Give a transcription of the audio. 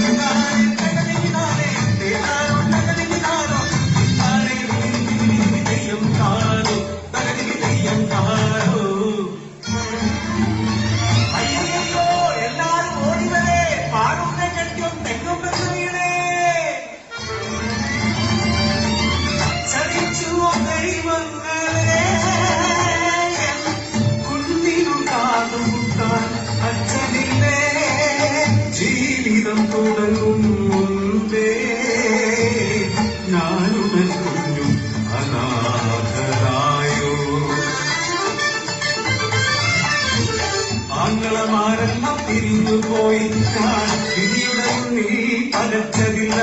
Bye. കുഞ്ഞു അനാഥരായോ. ആംഗളമാരെല്ലാം തിരിഞ്ഞു പോയി നീ പലച്ചതില്ല.